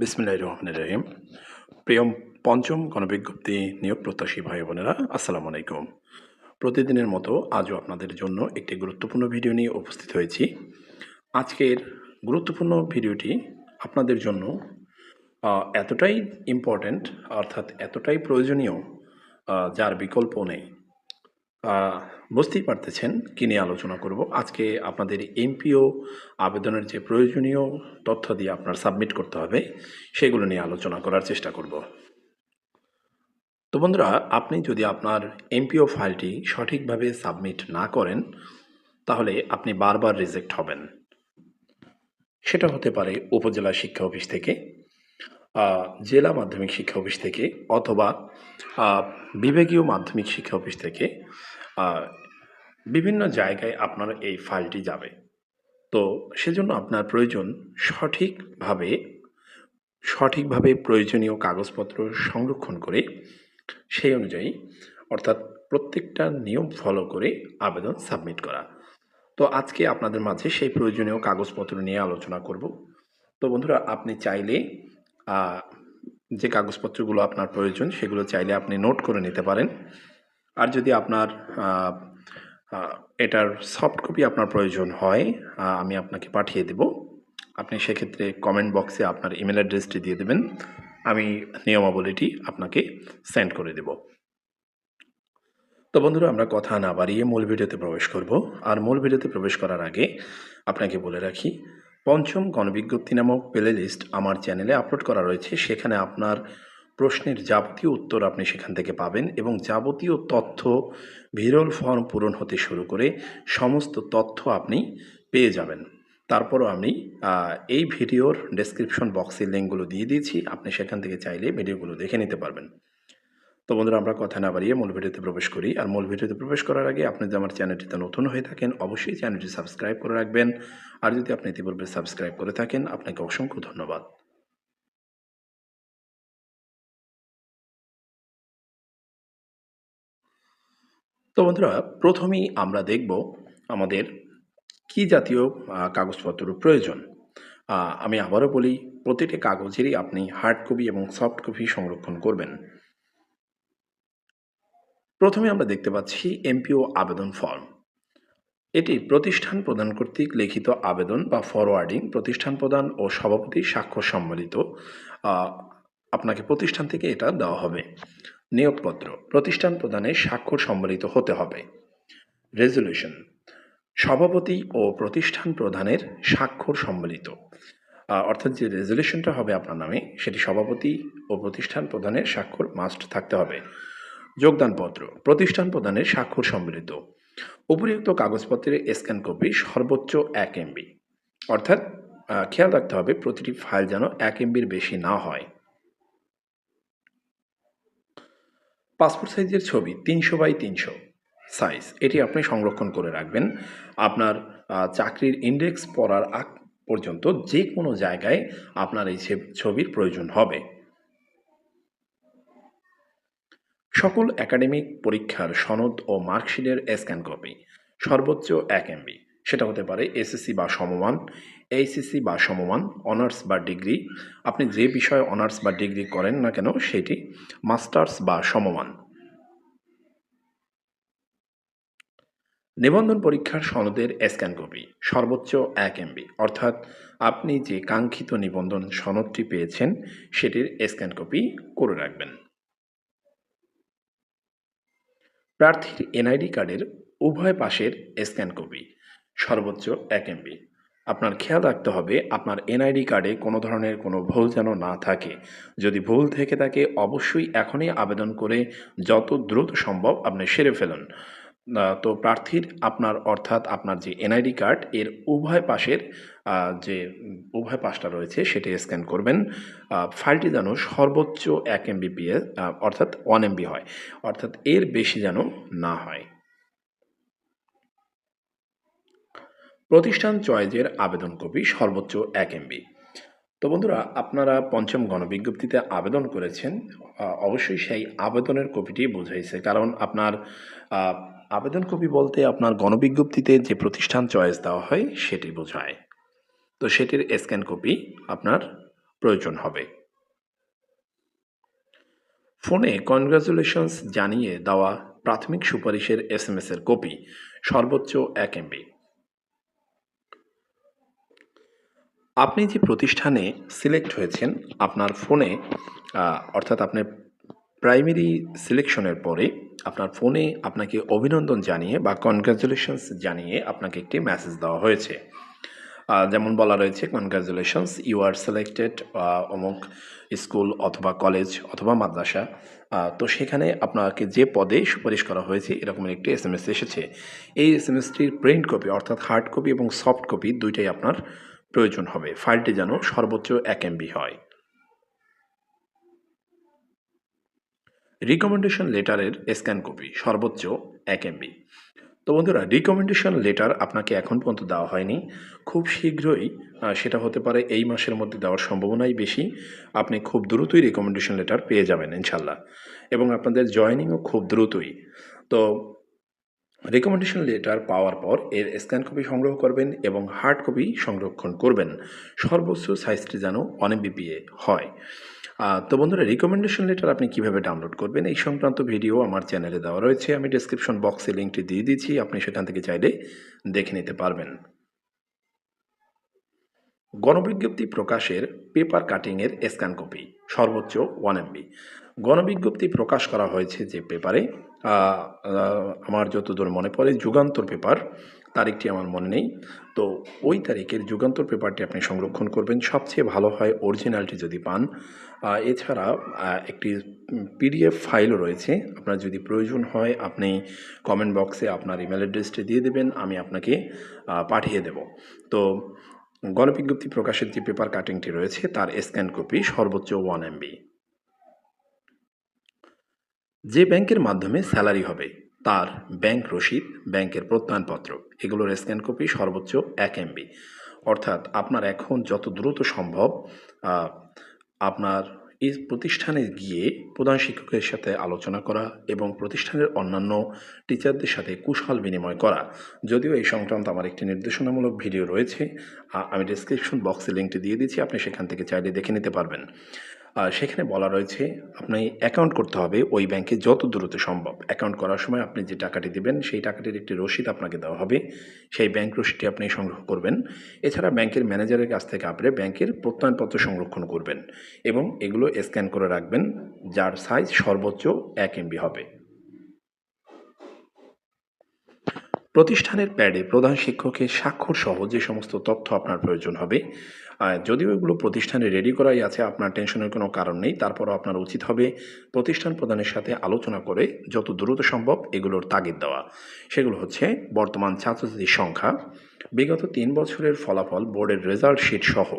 বিসমিল্লাহ রহমান রহিম। প্রিয় পঞ্চম গণবিজ্ঞপ্তি নিয়োগ প্রত্যাশী ভাই বোনেরা আসসালামু আলাইকুম প্রতিদিনের মতো আজও আপনাদের জন্য একটি গুরুত্বপূর্ণ ভিডিও নিয়ে উপস্থিত হয়েছি। আজকের গুরুত্বপূর্ণ ভিডিওটি আপনাদের জন্য এতটাই ইম্পর্ট্যান্ট অর্থাৎ এতটাই প্রয়োজনীয় যার বিকল্প নেই। বুঝতেই পারতেছেন কি নিয়ে আলোচনা করব। আজকে আপনাদের এমপিও আবেদনের যে প্রয়োজনীয় তথ্য দিয়ে আপনার সাবমিট করতে হবে, সেগুলো নিয়ে আলোচনা করার চেষ্টা করব। তো বন্ধুরা, আপনি যদি আপনার এমপিও ফাইলটি সঠিকভাবে সাবমিট না করেন, তাহলে আপনি বারবার রিজেক্ট হবেন। সেটা হতে পারে উপজেলা শিক্ষা অফিস থেকে জেলা মাধ্যমিক শিক্ষা অফিস থেকে অথবা বিভাগীয় মাধ্যমিক শিক্ষা অফিস থেকে বিভিন্ন জায়গায় আপনার এই ফাইলটি যাবে। তো সেজন্য আপনার প্রয়োজন সঠিকভাবে সঠিকভাবে প্রয়োজনীয় কাগজপত্র সংরক্ষণ করে সেই অনুযায়ী, অর্থাৎ প্রত্যেকটা নিয়ম ফলো করে আবেদন সাবমিট করা। তো আজকে আপনাদের মাঝে সেই প্রয়োজনীয় কাগজপত্র নিয়ে আলোচনা করব। তো বন্ধুরা, আপনি চাইলে যে কাগজপত্রগুলো আপনার প্রয়োজন, সেগুলো চাইলে আপনি নোট করে নিতে পারেন। আর যদি আপনার এটার সফট কপি আপনার প্রয়োজন হয় আমি আপনাকে পাঠিয়ে দেব। আপনি সেক্ষেত্রে কমেন্ট বক্সে আপনার ইমেল অ্যাড্রেসটি দিয়ে দেবেন। আমি নিয়মাবলীটি আপনাকে সেন্ড করে দেব। তো বন্ধুরা, আমরা কথা না বাড়িয়ে মূল ভিডিওতে প্রবেশ করব। আর মূল ভিডিওতে প্রবেশ করার আগে আপনাকে বলে রাখি পঞ্চম গণবিজ্ঞপ্তি নামক প্লে লিস্ট আমার চ্যানেলে আপলোড করা রয়েছে। সেখানে আপনার প্রশ্নের যাবতীয় উত্তর আপনি সেখান থেকে পাবেন এবং যাবতীয় তথ্য, ভিরল ফর্ম পূরণ হতে শুরু করে সমস্ত তথ্য আপনি পেয়ে যাবেন। তারপরও আমি এই ভিডিওর ডেসক্রিপশন বক্সের লিঙ্কগুলো দিয়ে দিয়েছি। আপনি সেখান থেকে চাইলে ভিডিওগুলো দেখে নিতে পারবেন। তো বন্ধুরা, আমরা কথা না বাড়িয়ে মূল ভিডিওতে প্রবেশ করি। আর মূল ভিডিওতে প্রবেশ করার আগে আপনি যদি আমার চ্যানেলটিতে নতুন হয়ে থাকেন, অবশ্যই চ্যানেলটি সাবস্ক্রাইব করে রাখবেন। আর যদি আপনি ইতিপূর্বে সাবস্ক্রাইব করে থাকেন, আপনাকে অসংখ্য ধন্যবাদ। তো বন্ধুরা, প্রথমেই আমরা দেখব আমাদের কি জাতীয় কাগজপত্র প্রয়োজন। আমি আবারও বলি, প্রতিটি কাগজেরই আপনি হার্ড কপি এবং সফট কপি সংরক্ষণ করবেন। প্রথমে আমরা দেখতে পাচ্ছি এমপিও আবেদন ফর্ম। এটি প্রতিষ্ঠান প্রদান কর্তৃক লিখিত আবেদন বা ফরওয়ার্ডিং প্রতিষ্ঠান প্রদান ও সভাপতি স্বাক্ষর সম্বলিত আপনাকে প্রতিষ্ঠান থেকে এটা দেওয়া হবে। নিয়োগপত্র, প্রতিষ্ঠান প্রদানে স্বাক্ষর সম্বলিত হতে হবে। রেজলিউশন সভাপতি ও প্রতিষ্ঠান প্রধানের স্বাক্ষর সম্বলিত। অর্থাৎ যে রেজলিউশনটা হবে আপনার নামে, সেটি সভাপতি ও প্রতিষ্ঠান প্রধানের স্বাক্ষর মাস্ট থাকতে হবে। যোগদানপত্র, প্রতিষ্ঠান প্রদানের স্বাক্ষর সম্মিলিত উপরিউক্ত কাগজপত্রের স্ক্যান কপি সর্বোচ্চ এক এমবি। অর্থাৎ খেয়াল রাখতে হবে প্রতিটি ফাইল যেন এক এমবির বেশি না হয়। পাসপোর্ট সাইজের ছবি তিনশো বাই তিনশো। সাইজ, এটি আপনি সংরক্ষণ করে রাখবেন। আপনার চাকরির ইন্ডেক্স পড়ার আগ পর্যন্ত যে কোনো জায়গায় আপনার এই ছবির প্রয়োজন হবে। সকল একাডেমিক পরীক্ষার সনদ ও মার্কশিটের স্ক্যান কপি, সর্বোচ্চ এক এমবি। সেটা হতে পারে এসএসসি বা সমমান, এইচএসসি বা সমমান, অনার্স বা ডিগ্রি। আপনি যে বিষয়ে অনার্স বা ডিগ্রি করেন না কেন, সেটি মাস্টার্স বা সমমান। নিবন্ধন পরীক্ষার সনদের স্ক্যান কপি, সর্বোচ্চ এক এমবি। অর্থাৎ আপনি যে কাঙ্ক্ষিত নিবন্ধন সনদটি পেয়েছেন, সেটির স্ক্যান কপি করে রাখবেন। প্রার্থীর এনআইডি কার্ডের উভয় পাশের স্ক্যান কপি, সর্বোচ্চ এক এমবি। আপনার খেয়াল রাখতে হবে, আপনার এনআইডি কার্ডে কোনো ধরনের কোনো ভুল যেন না থাকে। যদি ভুল থেকে থাকে, অবশ্যই এখনই আবেদন করে যত দ্রুত সম্ভব আপনি সেরে ফেলুন। তো প্রার্থীর আপনার অর্থাৎ আপনার যে এনআইডি কার্ড, এর উভয় পাশের যে উভয় পাশটা রয়েছে সেটি স্ক্যান করবেন। ফাইলটি যেন সর্বোচ্চ এক এমবিপিএস অর্থাৎ ওয়ান এমবি হয়। অর্থাৎ এর বেশি যেন না হয়। প্রতিষ্ঠান চয়েজের আবেদন কপি সর্বোচ্চ এক এমবি তো বন্ধুরা, আপনারা পঞ্চম গণবিজ্ঞপ্তিতে আবেদন করেছেন। অবশ্যই সেই আবেদনের কপিটি বোঝাইছে। কারণ আপনার আবেদন কপি বলতে আপনার গণবিজ্ঞপ্তিতে যে প্রতিষ্ঠান চয়েস দেওয়া হয়, সেটি বোঝায়। তো সেটির স্ক্যান কপি আপনার প্রয়োজন হবে। ফোনে কনগ্রাচুলেশনস জানিয়ে দেওয়া প্রাথমিক সুপারিশের এস এম এর কপি সর্বোচ্চ এক এমবি। আপনি যে প্রতিষ্ঠানে সিলেক্ট হয়েছেন, আপনার ফোনে অর্থাৎ আপনার প্রাইমারি সিলেকশনের পরে আপনার ফোনে আপনাকে অভিনন্দন জানিয়ে বা কনগ্রাচুলেশনস জানিয়ে আপনাকে একটি মেসেজ দেওয়া হয়েছে। যেমন বলা রয়েছে কনগ্রাচুলেশনস ইউ আর সিলেক্টেড অমুক স্কুল অথবা কলেজ অথবা মাদ্রাসা। তো সেখানে আপনাকে যে পদে সুপারিশ করা হয়েছে, এরকম একটি এস এম এস এসেছে। এই এস এম এসটির প্রিন্ট কপি অর্থাৎ হার্ড কপি এবং সফট কপি দুইটাই আপনার প্রয়োজন হবে। ফাইলটি যেন সর্বোচ্চ এক এমবি হয়। রিকমেন্ডেশন লেটারের স্ক্যান কপি সর্বোচ্চ এক এমবি তো বন্ধুরা রিকমেন্ডেশন লেটার আপনাকে এখন পর্যন্ত দেওয়া হয়নি। খুব শীঘ্রই সেটা হতে পারে এই মাসের মধ্যে দেওয়ার সম্ভাবনাই বেশি। আপনি খুব দ্রুতই রিকমেন্ডেশন লেটার পেয়ে যাবেন, ইনশাল্লাহ। এবং আপনাদের জয়েনিংও খুব দ্রুতই। তো রেকমেন্ডেশন লেটার পাওয়ার পর এর স্ক্যান কপি সংগ্রহ করবেন এবং হার্ড কপি সংরক্ষণ করবেন। সর্বোচ্চ সাইজটি যেন অনেক বিপিএ হয়। তো বন্ধুরা রিকমেন্ডেশন লেটার আপনি কীভাবে ডাউনলোড করবেন এই সংক্রান্ত ভিডিও আমার চ্যানেলে দেওয়া রয়েছে। আমি ডিসক্রিপশন বক্সে লিঙ্কটি দিয়ে দিচ্ছি, আপনি সেখান থেকে চাইলে দেখে নিতে পারবেন। গণবিজ্ঞপ্তি প্রকাশের পেপার কাটিংয়ের স্ক্যান কপি সর্বোচ্চ ওয়ান এমবি গণবিজ্ঞপ্তি প্রকাশ করা হয়েছে যে পেপারে আমার যতদূর মনে পড়ে, যুগান্তর পেপার, তারিখটি আমার মনে নেই। তো ওই তারিখের যুগান্তর পেপারটি আপনি সংরক্ষণ করবেন। সবচেয়ে ভালো হয় অরিজিনালটি যদি পান। এছাড়া একটি পিডিএফ ফাইলও রয়েছে। আপনার যদি প্রয়োজন হয়, আপনি কমেন্ট বক্সে আপনার ইমেল অ্যাড্রেসটি দিয়ে দেবেন, আমি আপনাকে পাঠিয়ে দেব। তো গণবিজ্ঞপ্তি প্রকাশের যে পেপার কাটিংটি রয়েছে, তার স্ক্যান কপি সর্বোচ্চ ওয়ান এমবি যে ব্যাংকের মাধ্যমে স্যালারি হবে, তার ব্যাংক রসিদ, ব্যাংকের প্রত্যয়নপত্র, এগুলোর স্ক্যান কপি সর্বোচ্চ এক এমবি। অর্থাৎ আপনার এখন যত দ্রুত সম্ভব আপনার এই প্রতিষ্ঠানে গিয়ে প্রধান শিক্ষকের সাথে আলোচনা করা এবং প্রতিষ্ঠানের অন্যান্য টিচারদের সাথে কুশল বিনিময় করা। যদিও এই সংক্রান্ত আমার একটি নির্দেশনামূলক ভিডিও রয়েছে আমি ডিসক্রিপশন বক্সে লিঙ্কটি দিয়ে দিচ্ছি, আপনি সেখান থেকে চাইলে দেখে নিতে পারবেন। সেখানে বলা রয়েছে আপনি অ্যাকাউন্ট করতে হবে ওই ব্যাংকে যত দ্রুত সম্ভব। অ্যাকাউন্ট করার সময় আপনি যে টাকাটি দেবেন, সেই টাকাটির একটি রসিদ আপনাকে দেওয়া হবে। সেই ব্যাংক রসিদটি আপনি সংগ্রহ করবেন। এছাড়া ব্যাংকের ম্যানেজারের কাছ থেকে আপনি ব্যাংকের প্রত্যয়নপত্র সংরক্ষণ করবেন এবং এগুলো স্ক্যান করে রাখবেন, যার সাইজ সর্বোচ্চ এক এমবি হবে। প্রতিষ্ঠানের প্যাডে প্রধান শিক্ষকের স্বাক্ষর সহ যে সমস্ত তথ্য আপনার প্রয়োজন হবে যদিও এগুলো প্রতিষ্ঠানে রেডি করাই আছে, আপনার টেনশনের কোনো কারণ নেই। তারপরও আপনার উচিত হবে প্রতিষ্ঠান প্রধানের সাথে আলোচনা করে যত দ্রুত সম্ভব এগুলোর তাগিদ দেওয়া। সেগুলো হচ্ছে বর্তমান ছাত্রছাত্রীর সংখ্যা, বিগত তিন বছরের ফলাফল, বোর্ডের রেজাল্ট শিট সহ।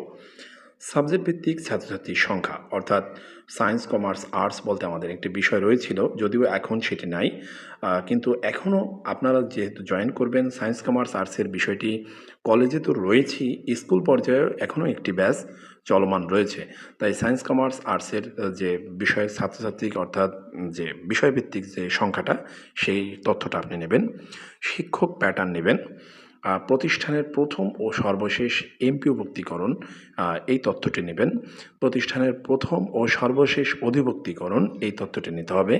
সাবজেক্ট ভিত্তিক ছাত্রছাত্রীর সংখ্যা, অর্থাৎ সায়েন্স, কমার্স, আর্টস বলতে আমাদের একটি বিষয় রয়েছিল, যদিও এখন সেটি নাই। কিন্তু এখনও আপনারা যেহেতু জয়েন করবেন সায়েন্স, কমার্স আর্টসের বিষয়টি কলেজে তো রয়েছেই স্কুল পর্যায়েও এখনও একটি ব্যাচ চলমান রয়েছে। তাই সায়েন্স, কমার্স আর্টসের যে বিষয়ের ছাত্রছাত্রী অর্থাৎ যে বিষয়ভিত্তিক যে সংখ্যাটা, সেই তথ্যটা আপনি নেবেন, শিক্ষক প্যাটার্ন নেবেন। প্রতিষ্ঠানের প্রথম ও সর্বশেষ এমপিওভুক্তিকরণ এই তথ্যটি নেবেন। প্রতিষ্ঠানের প্রথম ও সর্বশেষ অধিভুক্তিকরণ, এই তথ্যটি নিতে হবে।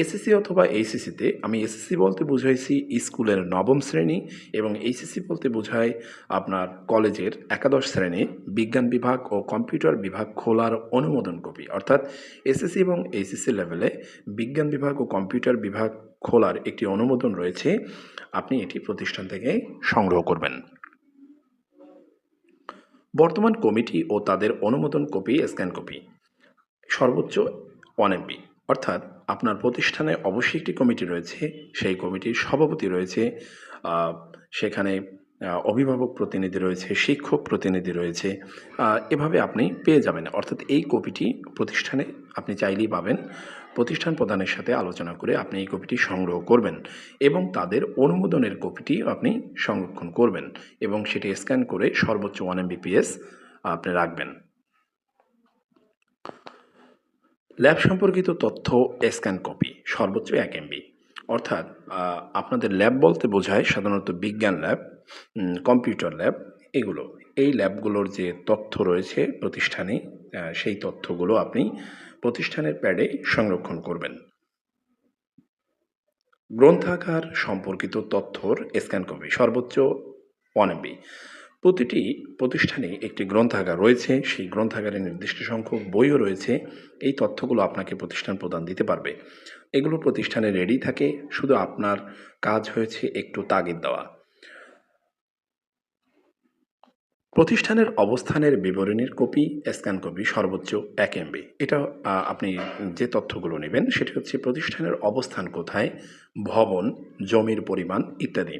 এসএসসি অথবা এইচএসসিতে আমি এসএসসি বলতে বুঝাইছি স্কুলের নবম শ্রেণি এবং এইচএসসি বলতে বোঝায় আপনার কলেজের একাদশ শ্রেণি, বিজ্ঞান বিভাগ ও কম্পিউটার বিভাগ খোলার অনুমোদন কপি। অর্থাৎ এসএসসি এবং এইচএসসি লেভেলে বিজ্ঞান বিভাগ ও কম্পিউটার বিভাগ খোলার একটি অনুমোদন রয়েছে, আপনি এটি প্রতিষ্ঠান থেকে সংগ্রহ করবেন। বর্তমান কমিটি ও তাদের অনুমোদন কপি, স্ক্যান কপি, সর্বোচ্চ ওয়ান এমবি। অর্থাৎ আপনার প্রতিষ্ঠানে অবশ্যই একটি কমিটি রয়েছে, সেই কমিটির সভাপতি রয়েছে সেখানে অভিভাবক প্রতিনিধি রয়েছে, শিক্ষক প্রতিনিধি রয়েছে এভাবে আপনি পেয়ে যাবেন। অর্থাৎ এই কপিটি প্রতিষ্ঠানে আপনি চাইলেই পাবেন। প্রতিষ্ঠান প্রধানের সাথে আলোচনা করে আপনি এই কপিটি সংগ্রহ করবেন এবং তাদের অনুমোদনের কপিটি আপনি সংরক্ষণ করবেন এবং সেটি স্ক্যান করে সর্বোচ্চ ওয়ান এমবিপিএস আপনি রাখবেন। ল্যাব সম্পর্কিত তথ্য স্ক্যান কপি, সর্বোচ্চ এক এমবি। অর্থাৎ আপনাদের ল্যাব বলতে বোঝায় সাধারণত বিজ্ঞান ল্যাব কম্পিউটার ল্যাব, এগুলো। এই ল্যাবগুলোর যে তথ্য রয়েছে প্রতিষ্ঠানে সেই তথ্যগুলো আপনি প্রতিষ্ঠানের প্যাডে সংরক্ষণ করবেন। গ্রন্থাগার সম্পর্কিত তথ্যর স্ক্যান কপি, সর্বোচ্চ ওয়ান এমবি। প্রতিটি প্রতিষ্ঠানে একটি গ্রন্থাগার রয়েছে, সেই গ্রন্থাগারে নির্দিষ্ট সংখ্যক বইও রয়েছে। এই তথ্যগুলো আপনাকে প্রতিষ্ঠান প্রদান দিতে পারবে। এগুলো প্রতিষ্ঠানে রেডি থাকে, শুধু আপনার কাজ হয়েছে একটু তাগিদ দেওয়া। প্রতিষ্ঠানের অবস্থানের বিবরণীর কপি, স্ক্যান কপি সর্বোচ্চ এক এমবি। এটা আপনি যে তথ্যগুলো নেবেন সেটি হচ্ছে প্রতিষ্ঠানের অবস্থান কোথায়, ভবন, জমির পরিমাণ ইত্যাদি।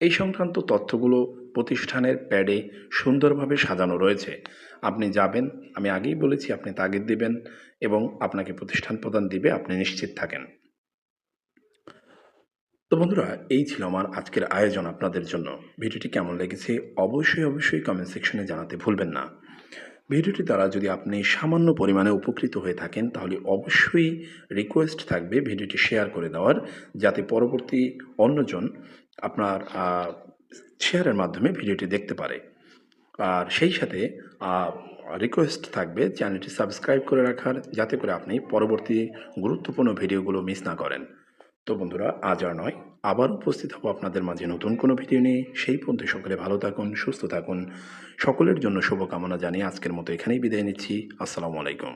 এই সংক্রান্ত তথ্যগুলো প্রতিষ্ঠানের প্যাডে সুন্দরভাবে সাজানো রয়েছে। আপনি যাবেন, আমি আগেই বলেছি আপনি তাগিদ দিবেন এবং আপনাকে প্রতিষ্ঠান প্রদান দিবে, আপনি নিশ্চিত থাকেন। তো বন্ধুরা, এই ছিল আমার আজকের আয়োজন আপনাদের জন্য। ভিডিওটি কেমন লেগেছে অবশ্যই অবশ্যই কমেন্ট সেকশনে জানাতে ভুলবেন না। ভিডিওটি দ্বারা যদি আপনি সামান্য পরিমাণে উপকৃত হয়ে থাকেন, তাহলে অবশ্যই রিকোয়েস্ট থাকবে ভিডিওটি শেয়ার করে দেওয়ার, যাতে পরবর্তী অন্যজন আপনার শেয়ারের মাধ্যমে ভিডিওটি দেখতে পারে। আর সেই সাথে রিকোয়েস্ট থাকবে চ্যানেলটি সাবস্ক্রাইব করে রাখার, যাতে করে আপনি পরবর্তী গুরুত্বপূর্ণ ভিডিওগুলো মিস না করেন। তো বন্ধুরা, আজ আর নয়, আবার উপস্থিত হব আপনাদের মাঝে নতুন কোনো ভিডিও নিয়ে। সেই পর্যন্ত সকলে ভালো থাকুন, সুস্থ থাকুন। সকলের জন্য শুভকামনা জানিয়ে আজকের মতো এখানেই বিদায় নিচ্ছি। আসসালামু আলাইকুম।